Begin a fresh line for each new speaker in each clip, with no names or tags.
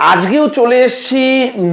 আজকেও চলে এসেছি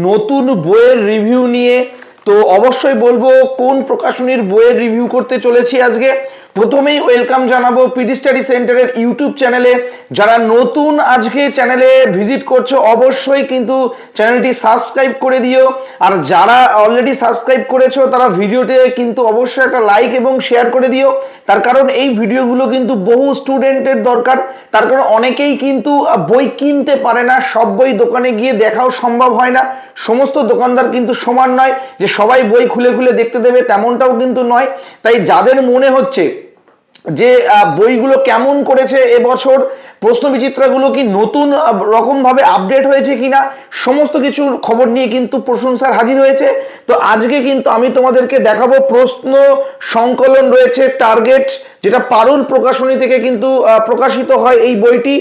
নতুন বইয়ের রিভিউ নিয়ে। তো অবশ্যই বলব কোন প্রকাশনীর বইয়ের রিভিউ করতে চলেছি আজকে? প্রথমেই ওয়েলকাম জানাব পিডি স্টাডি সেন্টারের ইউটিউব চ্যানেলে। যারা নতুন আজকে চ্যানেলে ভিজিট করছ, অবশ্যই কিন্তু চ্যানেলটি সাবস্ক্রাইব করে দিও। আর যারা অলরেডি সাবস্ক্রাইব করেছ, তারা ভিডিওতে কিন্তু অবশ্যই একটা লাইক এবং শেয়ার করে দিও। তার কারণ এই ভিডিওগুলো কিন্তু বহু স্টুডেন্টের দরকার। তার কারণ অনেকেই কিন্তু বই কিনতে পারে না, সব বই দোকানে গিয়ে দেখাও সম্ভব হয় না। সমস্ত দোকানদার কিন্তু সমান নয় যে সবাই বই খুলে খুলে দেখতে দেবে, তেমনটাও কিন্তু নয়। তাই যাদের মনে হচ্ছে যে বইগুলো কেমন করেছে এবছর? প্রশ্ন বিচিত্রাগুলো কি নতুন রকমভাবে আপডেট হয়েছে কিনা, সমস্ত কিছুর খবর নিয়ে কিন্তু প্রশংসার হাজির হয়েছে। তো আজকে কিন্তু আমি তোমাদেরকে দেখাবো প্রশ্ন সংকলন রয়েছে টার্গেট যেটা পারুল প্রকাশনী থেকে কিন্তু প্রকাশিত হয় এই বইটি।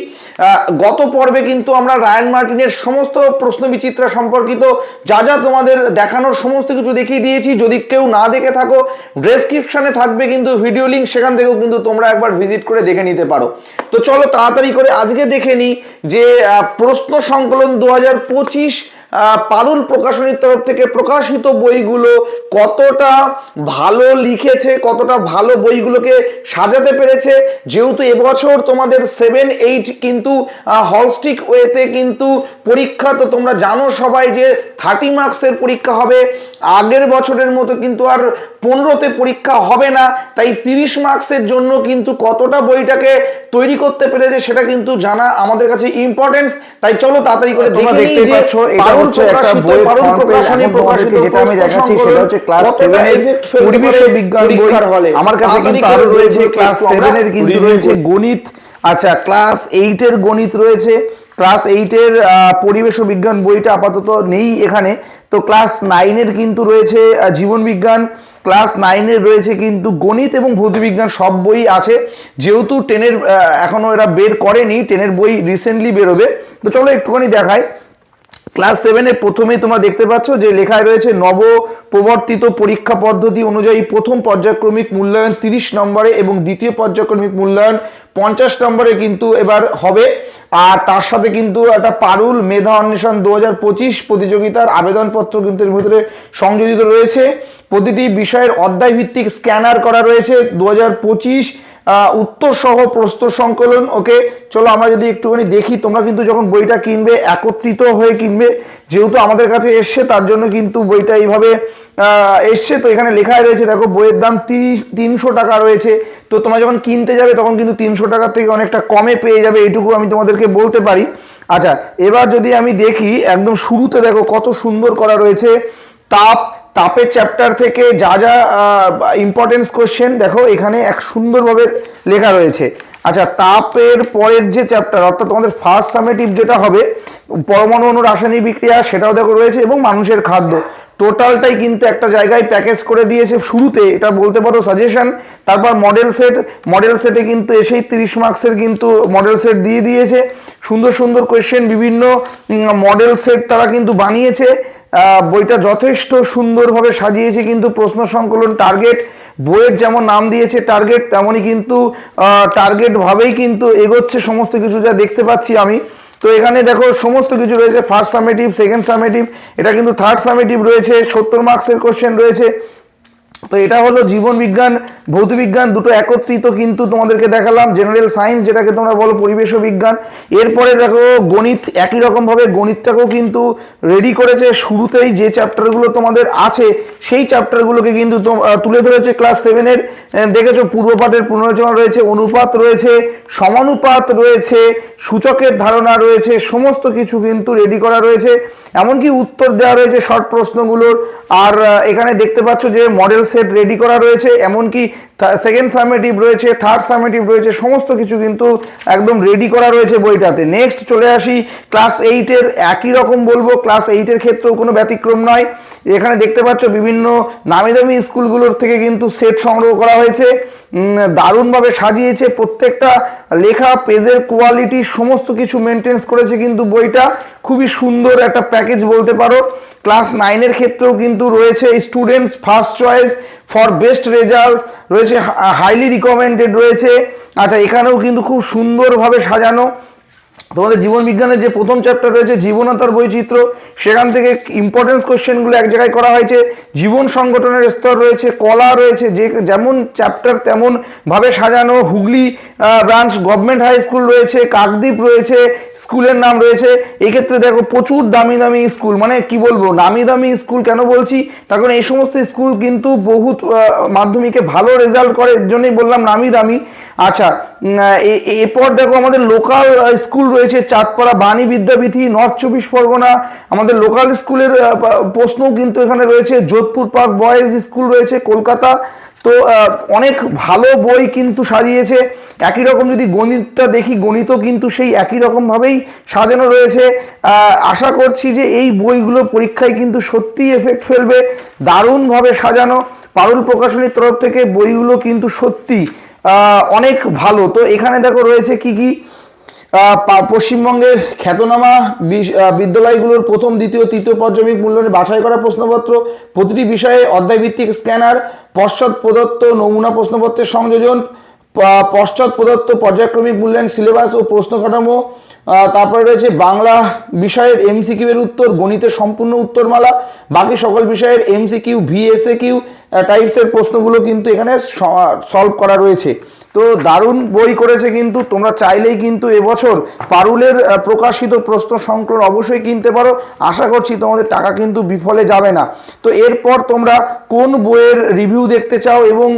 গত পর্বে কিন্তু আমরা রায়ান মার্টিনের সমস্ত প্রশ্ন বিচিত্রা সম্পর্কিত যা যা তোমাদের দেখানোর সমস্ত কিছু দেখিয়ে দিয়েছি। যদি কেউ না দেখে থাকো ডেসক্রিপশনে থাকবে কিন্তু ভিডিও লিঙ্ক সেখান থেকেও কিন্তু তোমরা একবার ভিজিট করে দেখে নিতে পারো। তো চলো তাড়াতাড়ি করে আজকে দেখে নিই যে প্রশ্ন সংকলন দু হাজার পঁচিশ পারুল প্রকাশনীর তরফ থেকে প্রকাশিত বইগুলো কতটা ভালো লিখেছে কতটা ভালো বইগুলোকে সাজাতে পেরেছে। যেহেতু এবছর তোমাদের সেভেন এইট কিন্তু হলস্টিক ওয়েতে কিন্তু পরীক্ষা তো তোমরা জানো সবাই যে থার্টি মার্কসের পরীক্ষা হবে। আগের বছরের মতো কিন্তু আর পনেরোতে পরীক্ষা হবে না। তাই তিরিশ মার্কসের জন্য কিন্তু কতটা বইটাকে তৈরি করতে পেরেছে সেটা কিন্তু জানা আমাদের কাছে ইম্পর্টেন্স তাই চলো তাড়াতাড়ি করে
তোমরা
দেখে নিই যে
পাচ্ছ হচ্ছে একটা page।
প্রকাশনী প্রকাশিত
যেটা আমি দেখাচ্ছি সেটা হচ্ছে ক্লাস
কতটা
সেভেন এর
effect ফেলতে
পরিবেশ
পারে
বিজ্ঞান বই। আমার কাছে কিন্তু
আরও
রয়েছে ক্লাস
একটু
সেভেন এর কিন্তু রয়েছে গণিত। আচ্ছা ক্লাস এইট এর গণিত রয়েছে। ক্লাস পরিবেশ বিজ্ঞান বইটা আপাতত নেই এখানে। তো ক্লাস নাইনের কিন্তু রয়েছে জীবন বিজ্ঞান। ক্লাস নাইনের রয়েছে কিন্তু গণিত এবং ভৌতবিজ্ঞান সব বই আছে। যেহেতু টেনের এখনও এরা বের করেনি টেনের বই রিসেন্টলি বেরোবে। তো চলো একটুখানি দেখাই। ক্লাস সেভেনে প্রথমেই তোমরা দেখতে পাচ্ছ যে লেখায় রয়েছে নব প্রবর্তিত পরীক্ষা পদ্ধতি অনুযায়ী প্রথম পর্যায়ক্রমিক মূল্যায়ন তিরিশ নম্বরে এবং দ্বিতীয় পর্যায়ক্রমিক মূল্যায়ন পঞ্চাশ নম্বরে কিন্তু এবার হবে। আর তার সাথে কিন্তু একটা পারুল মেধা অন্বেষণ দু হাজার পঁচিশ প্রতিযোগিতার আবেদনপত্র কিন্তু এর ভিতরে সংযোজিত রয়েছে। প্রতিটি বিষয়ের অধ্যায় ভিত্তিক স্ক্যানার করা রয়েছে দু হাজার পঁচিশ উত্তর সহ প্রস্তুত সংকলন, ওকে? চলো আমরা যদি একটুখানি দেখি, তোমরা কিন্তু যখন বইটা কিনবে, একত্রিত হয়ে কিনবে, যেহেতু আমাদের কাছে এসছে, তার জন্য কিন্তু বইটা এইভাবে এসছে। তো এখানে লেখায় রয়েছে, দেখো, বইয়ের দাম তিরিশ, তিনশো টাকা রয়েছে। তো তোমরা যখন কিনতে যাবে, তখন কিন্তু তিনশো টাকার থেকে অনেকটা কমে পেয়ে যাবে, এইটুকু আমি তোমাদেরকে বলতে পারি। আচ্ছা এবার যদি আমি দেখি, একদম শুরুতে দেখো, কত সুন্দর করা রয়েছে। তাপ তাপের চ্যাপ্টার থেকে যা যা ইম্পর্টেন্স কোশ্চেন দেখো এখানে এক সুন্দরভাবে লেখা রয়েছে। আচ্ছা তাপের পরের যে চ্যাপ্টার অর্থাৎ তোমাদের ফার্স্ট সামেটিভ যেটা হবে, পরমাণু অণু রাসায়নিক বিক্রিয়া, সেটাও দেখো রয়েছে, এবং মানুষের খাদ্য। টোটালটাই কিন্তু একটা জায়গায় প্যাকেজ করে দিয়েছে শুরুতে, এটা বলতে পারো সাজেশন তারপর মডেল সেট মডেল সেটে কিন্তু এসেই তিরিশ মার্কসের কিন্তু মডেল সেট দিয়ে দিয়েছে। সুন্দর সুন্দর কোয়েশ্চেন বিভিন্ন মডেল সেট তারা কিন্তু বানিয়েছে। বইটা যথেষ্ট সুন্দরভাবে সাজিয়েছে কিন্তু প্রশ্ন সংকলন টার্গেট বইয়ের যেমন নাম দিয়েছে টার্গেট তেমনই কিন্তু টার্গেটভাবেই কিন্তু এগোচ্ছে সমস্ত কিছু যা দেখতে পাচ্ছি আমি। তো এখানে দেখো সমস্ত কিছু রয়েছে ফার্স্ট সামেটিভ সেকেন্ড সামেটিভ এটা কিন্তু থার্ড সামেটিভ রয়েছে, সত্তর মার্কসের কোশ্চেন রয়েছে। তো এটা হলো জীবন বিজ্ঞান, ভৌত বিজ্ঞান দুটো একত্রিত কিন্তু তোমাদেরকে দেখালাম জেনারেল সায়েন্স যেটাকে তোমরা বলো পরিবেশ বিজ্ঞান। এরপরে দেখো গণিত, একই রকমভাবে গণিতটাকেও কিন্তু রেডি করেছে। শুরুতেই যে চ্যাপ্টারগুলো তোমাদের আছে, সেই চ্যাপ্টারগুলোকে কিন্তু তুলে ধরেছে ক্লাস সেভেনের দেখেছ পূর্বপাঠের পুনরালোচনা রয়েছে, অনুপাত রয়েছে, সমানুপাত রয়েছে, সূচকের ধারণা রয়েছে, সমস্ত কিছু কিন্তু রেডি করা রয়েছে। এমনকি উত্তর দেওয়া রয়েছে শর্ট প্রশ্নগুলোর। আর এখানে দেখতে পাচ্ছ যে মডেল সেট রেডি করা রয়েছে এমনকি সেকেন্ড সামেটিভ রয়েছে থার্ড সামেটিভ রয়েছে, সমস্ত কিছু কিন্তু একদম রেডি করা রয়েছে বইটাতে। নেক্সট চলে আসি ক্লাস এইটের একই রকম বলব ক্লাস এইটের ক্ষেত্রেও কোনো ব্যতিক্রম নয়। এখানে দেখতে পাচ্ছ বিভিন্ন নামি দামি স্কুলগুলোর থেকে কিন্তু সেট সংগ্রহ করা হয়েছে দারুণভাবে সাজিয়েছে। প্রত্যেকটা লেখা, পেজের কোয়ালিটি সমস্ত কিছু মেনটেন্স করেছে কিন্তু বইটা। খুবই সুন্দর একটা প্যাকেজ বলতে পারো। ক্লাস নাইনের ক্ষেত্রেও কিন্তু রয়েছে students first choice for best result রয়েছে হাইলি রিকমেন্ডেড রয়েছে। আচ্ছা এখানেও কিন্তু খুব সুন্দরভাবে সাজানো। তোমাদের জীবন বিজ্ঞানের যে প্রথম চ্যাপ্টার রয়েছে জীবনতার বৈচিত্র্য, সেখান থেকে ইম্পর্টেন্স কোশ্চেনগুলো এক জায়গায় করা হয়েছে। জীবন সংগঠনের স্তর রয়েছে, কলা রয়েছে, যে যেমন চ্যাপ্টার তেমন ভাবে সাজানো। Hooghly branch government high school রয়েছে, কাকদ্বীপ রয়েছে, স্কুলের নাম রয়েছে। এক্ষেত্রে দেখো প্রচুর দামি দামি স্কুল মানে কি বলব, নামি দামি স্কুল কেন বলছি? তার কারণ এই সমস্ত স্কুল কিন্তু বহুত মাধ্যমিকে ভালো রেজাল্ট করে, এর জন্যই বললাম নামি দামি। আচ্ছা এরপর দেখো আমাদের লোকাল স্কুল রয়েছে, চাঁদপাড়া বাণী বিদ্যাপীঠি নর্থ চব্বিশ পরগনা, আমাদের লোকাল স্কুলের প্রশ্নও কিন্তু এখানে রয়েছে, যোধপুর পার্ক বয়েজ স্কুল রয়েছে, কলকাতা, তো অনেক ভালো বই কিন্তু সাজিয়েছে, একই রকম যদি গণিতটা দেখি, গণিতও কিন্তু সেই একই রকমভাবেই সাজানো রয়েছে আশা করছি যে এই বইগুলো পরীক্ষায় কিন্তু সত্যিই এফেক্ট ফেলবে, দারুণভাবে সাজানো, পারুল প্রকাশনীর তরফ থেকে বইগুলো কিন্তু সত্যি অনেক ভালো। তো এখানে দেখো রয়েছে কি কি? পশ্চিমবঙ্গের খ্যাতনামা বিদ্যালয়গুলোর প্রথম, দ্বিতীয়, তৃতীয় পর্যায়িক মূল্যায়নে বাছাই করা প্রশ্নপত্র। প্রতিটি বিষয়ে অধ্যায়ভিত্তিক স্ক্যানার, পশ্চাৎ প্রদত্ত নমুনা প্রশ্নপত্রের সংযোজন পশ্চাৎ প্রদত্ত পর্যায়ক্রমিক মূল্যায়ন সিলেবাস ও প্রশ্ন কাঠামো তারপরে রয়েছে বাংলা বিষয়ের এমসিকিউ এর উত্তর, গণিতের সম্পূর্ণ উত্তরমালা, বাকি সকল বিষয়ের এমসিকিউ ভিএসএ কিউ টাইপসের প্রশ্নগুলো কিন্তু এখানে সলভ করা রয়েছে। তো দারুণ বই করেছে কিন্তু, তোমরা চাইলেই কিন্তু এবছর পারুলের প্রকাশিত প্রশ্ন সংকলন অবশ্যই কিনতে পারো। আশা করছি তোমাদের টাকা কিন্তু বিফলে যাবে না। তো এরপর তোমরা কোন বইয়ের রিভিউ দেখতে চাও এবং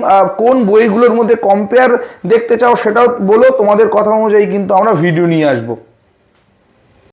কোন বইগুলোর মধ্যে কম্পেয়ার দেখতে চাও সেটাও বলো। তোমাদের কথা অনুযায়ী কিন্তু আমরা ভিডিও নিয়ে আসব।